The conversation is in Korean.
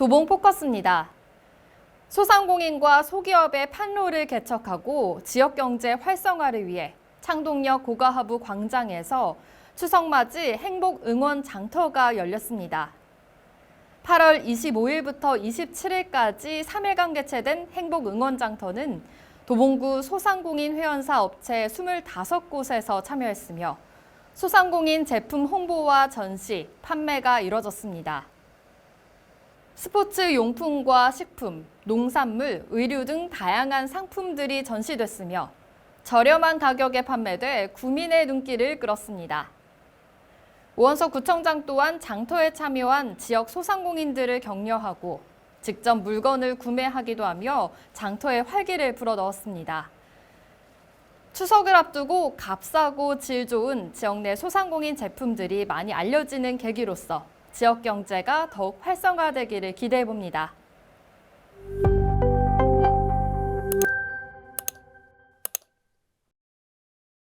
도봉 포커스입니다. 소상공인과 소기업의 판로를 개척하고 지역 경제 활성화를 위해 창동역 고가하부 광장에서 추석맞이 행복 응원 장터가 열렸습니다. 8월 25일부터 27일까지 3일간 개최된 행복 응원 장터는 도봉구 소상공인 회원사 업체 25곳에서 참여했으며 소상공인 제품 홍보와 전시, 판매가 이뤄졌습니다. 스포츠 용품과 식품, 농산물, 의류 등 다양한 상품들이 전시됐으며 저렴한 가격에 판매돼 구민의 눈길을 끌었습니다. 오원서 구청장 또한 장터에 참여한 지역 소상공인들을 격려하고 직접 물건을 구매하기도 하며 장터에 활기를 불어넣었습니다. 추석을 앞두고 값싸고 질 좋은 지역 내 소상공인 제품들이 많이 알려지는 계기로서 지역 경제가 더욱 활성화되기를 기대해 봅니다.